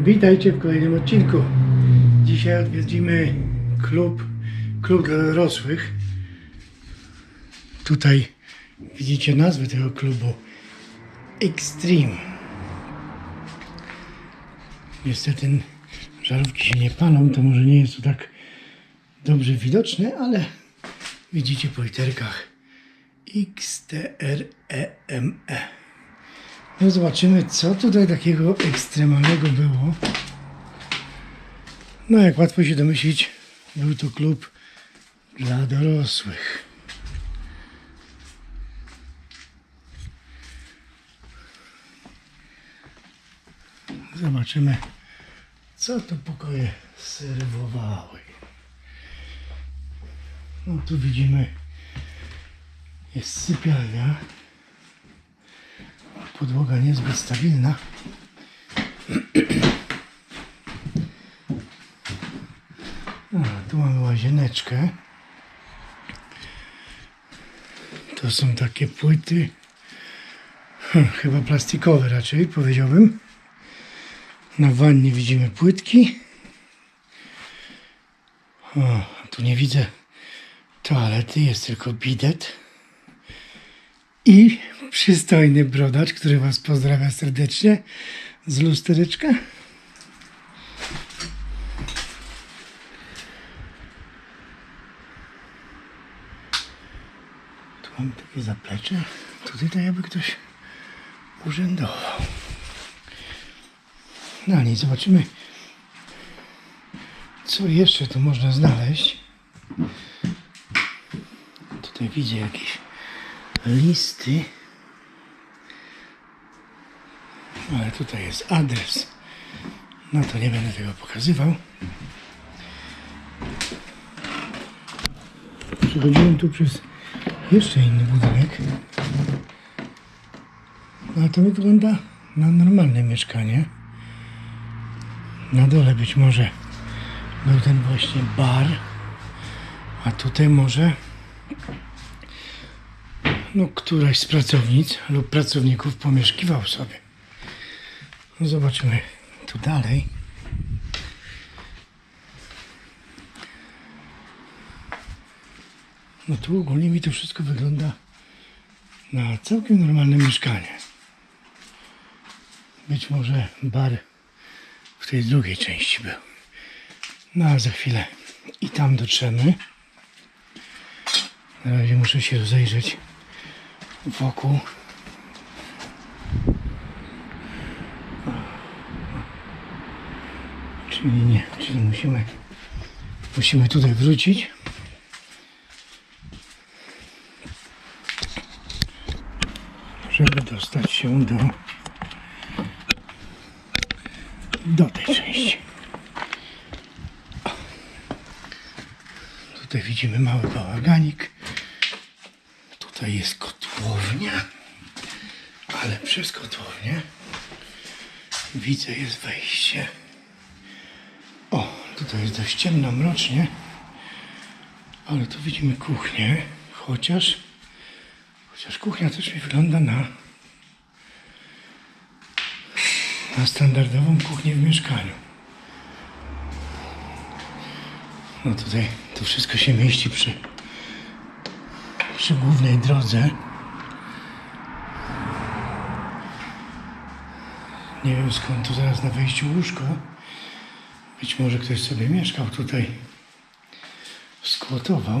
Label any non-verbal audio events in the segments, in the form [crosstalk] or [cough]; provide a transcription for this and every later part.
Witajcie w kolejnym odcinku. Dzisiaj odwiedzimy klub, klub dla dorosłych. Tutaj widzicie nazwę tego klubu Extreme. Niestety żarówki się nie palą, to może nie jest to tak dobrze widoczne, ale widzicie po literkach XTREME. No zobaczymy, co tutaj takiego ekstremalnego było. No, jak łatwo się domyślić, był to klub dla dorosłych. Zobaczymy, co tu pokoje serwowały. No, tu widzimy, jest sypialnia. Podłoga niezbyt stabilna. [clears throat] A, tu mamy łazieneczkę. To są takie płyty. hm, Chyba plastikowe raczej, powiedziałbym. Na wannie widzimy płytki. O, tu nie widzę toalety, jest tylko bidet. I przystojny brodacz, który Was pozdrawia serdecznie z lustereczka. Tu mamy takie zaplecze. Tutaj to jakby ktoś urzędował. No ale zobaczymy, co jeszcze tu można znaleźć. Tutaj widzę jakieś listy. Ale tutaj jest adres. No to nie będę tego pokazywał. Przechodziłem tu przez jeszcze inny budynek. No a to wygląda na normalne mieszkanie. Na dole być może był ten właśnie bar. A tutaj może no, któraś z pracownic lub pracowników pomieszkiwał sobie. No, zobaczymy tu dalej. No tu ogólnie mi to wszystko wygląda na całkiem normalne mieszkanie. Być może bar w tej drugiej części był. No a za chwilę i tam dotrzemy. Na razie muszę się rozejrzeć wokół. Czyli nie, czyli musimy, musimy tutaj wrócić. Żeby dostać się do, do tej części. Tutaj widzimy mały bałaganik. Tutaj jest kotłownia, ale przez kotłownię widzę jest wejście. O, tutaj jest dość ciemno, mrocznie, ale tu widzimy kuchnię, chociaż chociaż kuchnia też mi wygląda na na standardową kuchnię w mieszkaniu. No tutaj to wszystko się mieści przy przy głównej drodze. Nie wiem skąd tu zaraz na wejściu łóżko. Być może ktoś sobie mieszkał tutaj. Skłotował.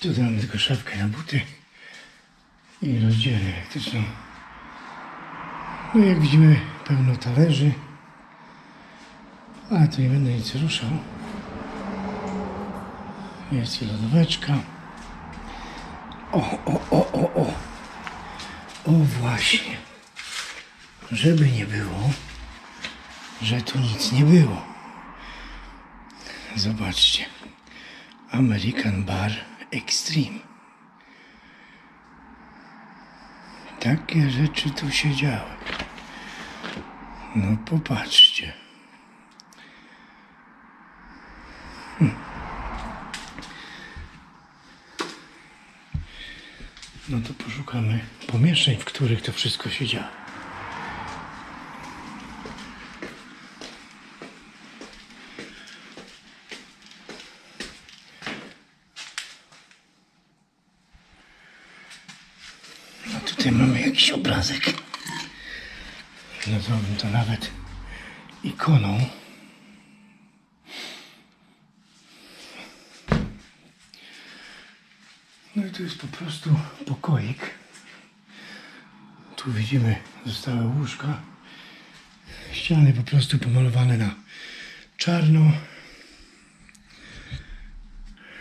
Tutaj mamy tylko szafkę na buty i rozdzielę elektryczną. No jak widzimy pełno talerzy. Ale tu nie będę nic ruszał. Jest i lodóweczka. O, o, o, o, o. O właśnie. Żeby nie było, że tu nic nie było. Zobaczcie. American Bar Extreme. Takie rzeczy tu się działy. No popatrzcie. Hm. No to poszukamy pomieszczeń, w których to wszystko się działo. No tutaj mamy jakiś obrazek. Nazwałbym to nawet ikoną. No i tu jest po prostu pokoik. Tu widzimy zostałe łóżka. Ściany po prostu pomalowane na czarno.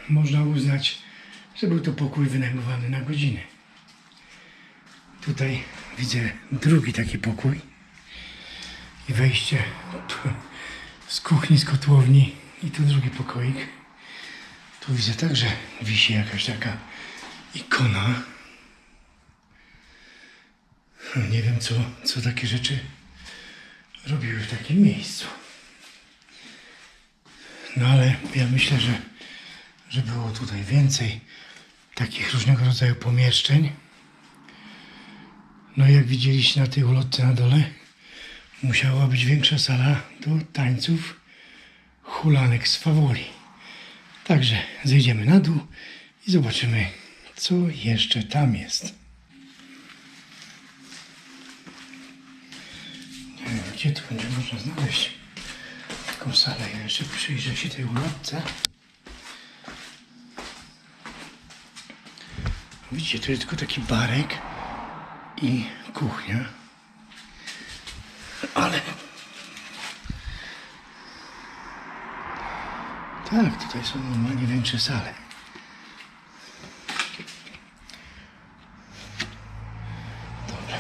Można uznać, że był to pokój wynajmowany na godziny. Tutaj widzę drugi taki pokój i wejście z kuchni, z kotłowni i tu drugi pokoik. Tu widzę także wisi jakaś taka ikona. Nie wiem, co, co takie rzeczy robiły w takim miejscu. No ale ja myślę, że, że było tutaj więcej takich różnego rodzaju pomieszczeń. No i jak widzieliście na tej ulotce na dole, musiała być większa sala do tańców hulanek z fawoli. Także zejdziemy na dół i zobaczymy, co jeszcze tam jest. Nie wiem, gdzie tu będzie można znaleźć taką salę. Ja jeszcze przyjrzę się tej ulotce. Widzicie, tu jest tylko taki barek i kuchnia. Ale tak, tutaj są normalnie większe sale. Dobra.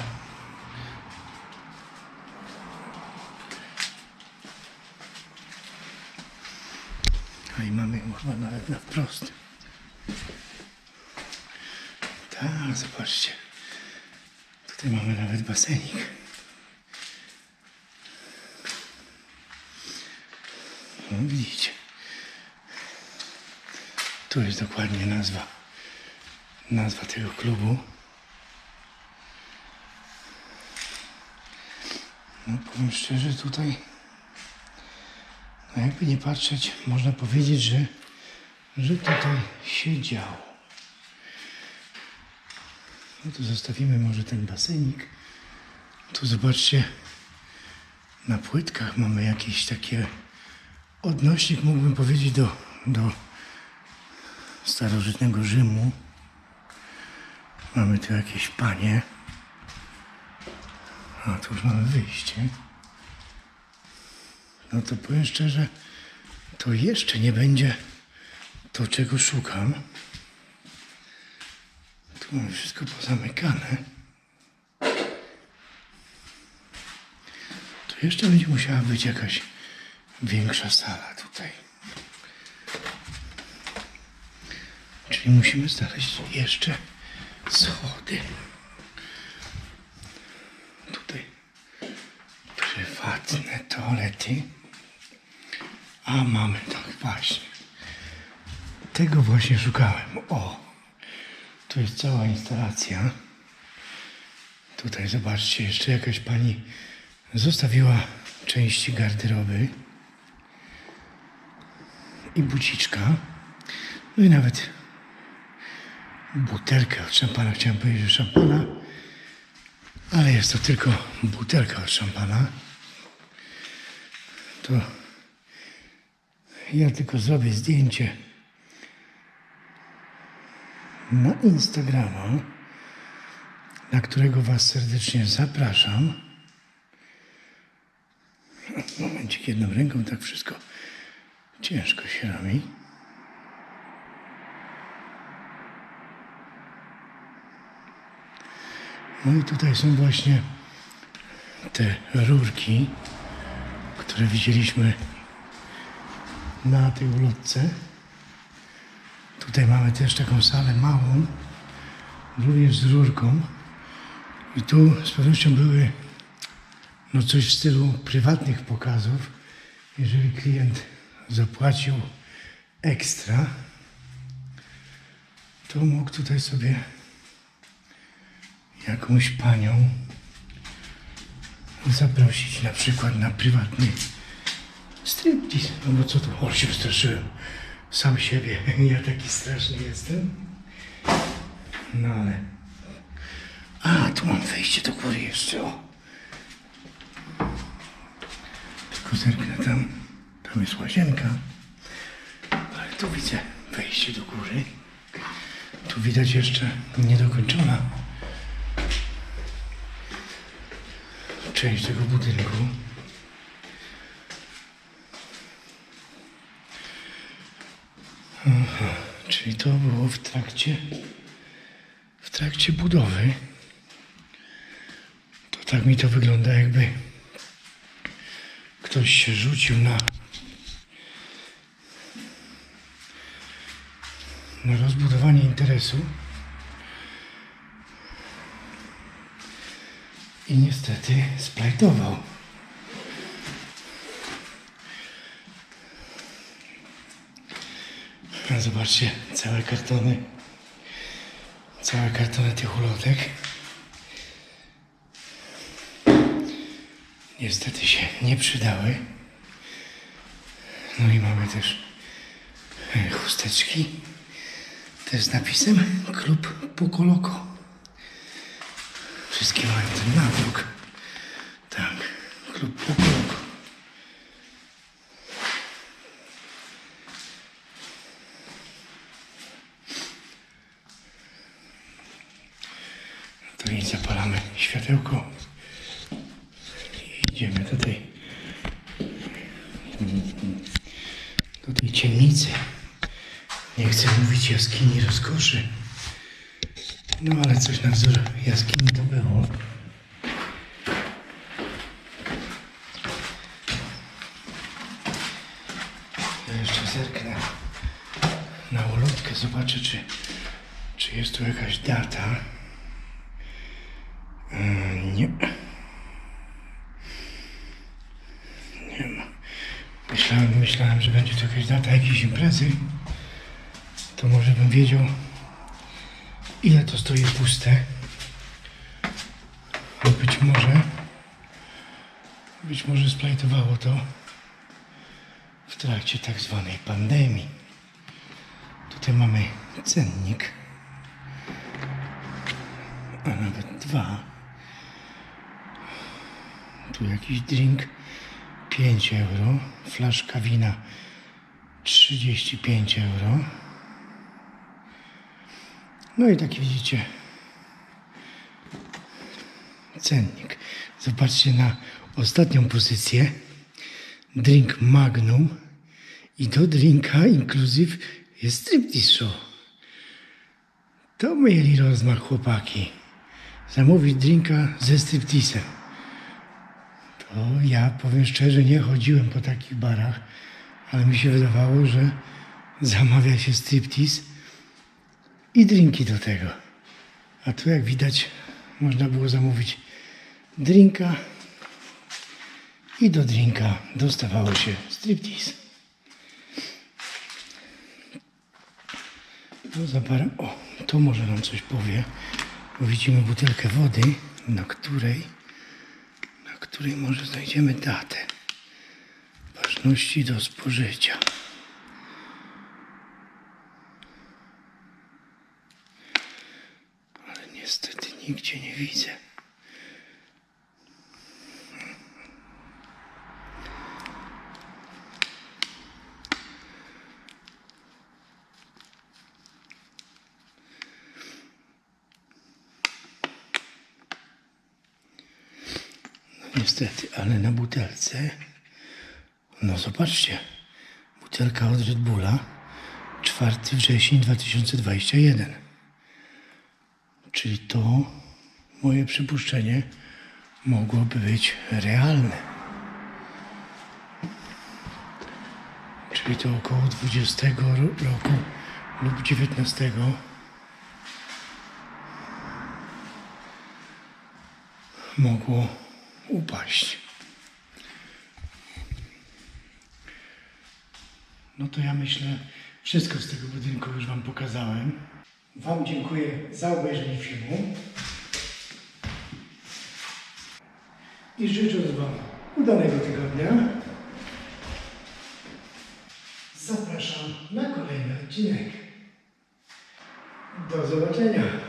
A i mamy chyba nawet na wprost. Tak, zobaczcie. Tutaj mamy nawet basenik. Widzicie. Tu jest dokładnie nazwa. Nazwa tego klubu. No powiem szczerze, tutaj no jakby nie patrzeć, można powiedzieć, że, że tutaj się działo. No to zostawimy może ten basenik. Tu zobaczcie, na płytkach mamy jakieś takie odnośnik, mógłbym powiedzieć, do, do starożytnego Rzymu. Mamy tu jakieś panie. A tu już mamy wyjście. No to powiem szczerze, to jeszcze nie będzie to, czego szukam. Tu mamy wszystko pozamykane. Tu jeszcze będzie musiała być jakaś większa sala tutaj. Czyli musimy znaleźć jeszcze schody. Tutaj prywatne toalety. A mamy tak właśnie. Tego właśnie szukałem. O! Tu jest cała instalacja. Tutaj zobaczcie, jeszcze jakaś pani zostawiła części garderoby i buciczka. No i nawet butelkę od szampana. Chciałem powiedzieć, że szampana, ale jest to tylko butelka od szampana. To ja tylko zrobię zdjęcie na Instagrama, na którego Was serdecznie zapraszam. [laughs] Momencik jedną ręką tak wszystko ciężko się robi. No i tutaj są właśnie te rurki, które widzieliśmy na tej ulotce. Tutaj mamy też taką salę małą, również z rurką. I tu z pewnością były no coś w stylu prywatnych pokazów. Jeżeli klient zapłacił ekstra, to mógł tutaj sobie jakąś panią zaprosić na przykład na prywatny striptease. No bo co tu? O, się wystraszyłem. Sam siebie. [laughs] Ja taki straszny jestem. No ale... A, tu mam wejście do góry jeszcze, o. Tylko zerknę tam. Tam jest łazienka. Ale tu widzę wejście do góry. Tu widać jeszcze niedokończona część tego budynku. Aha, czyli to było w trakcie w trakcie budowy. To tak mi to wygląda, jakby ktoś się rzucił na na rozbudowanie interesu. I niestety splajtował. Zobaczcie, całe kartony. Całe kartony tych ulotek. Niestety się nie przydały. No i mamy też e, chusteczki. Też z napisem Klub Pokoloko. Wszystkie mają ten nadruk. Tak, Klub Pokoloko. To i zapalamy światełko. I idziemy do tej, do tej ciemnicy. Nie chcę mówić jaskini rozkoszy. No ale coś na wzór jaskini to było. Ja jeszcze zerknę na ulotkę, zobaczę czy, czy jest tu jakaś data. E, Nie. Nie ma. Myślałem, myślałem, że będzie to jakaś data jakiejś imprezy. To może bym wiedział, ile to stoi puste. Bo być może, być może splajtowało to w trakcie tak zwanej pandemii. Tutaj mamy cennik, a nawet dwa. Tu jakiś drink 5 euro, flaszka wina 35 euro. No i taki widzicie cennik. Zobaczcie na ostatnią pozycję. Drink Magnum i do drinka inclusive jest striptease show. To mieli rozmach chłopaki. Zamówić drinka ze stripteasem. To ja powiem szczerze, nie chodziłem po takich barach, ale mi się wydawało, że zamawia się striptease i drinki do tego. A tu jak widać można było zamówić drinka i do drinka dostawało się striptease. No za parę, o, to może nam coś powie. Bo widzimy butelkę wody, na której, na której może znajdziemy datę ważności do spożycia. Ale niestety nigdzie nie widzę. No niestety, ale na butelce. No zobaczcie. Butelka od Red Bulla. 4 września 2021. Czyli to moje przypuszczenie mogłoby być realne. Czyli to około 20 ro- roku lub 19 mogło upaść. No to ja myślę, wszystko z tego budynku już Wam pokazałem. Wam dziękuję za obejrzenie filmu i życzę Wam udanego tygodnia zapraszam na kolejny odcinek. Do zobaczenia!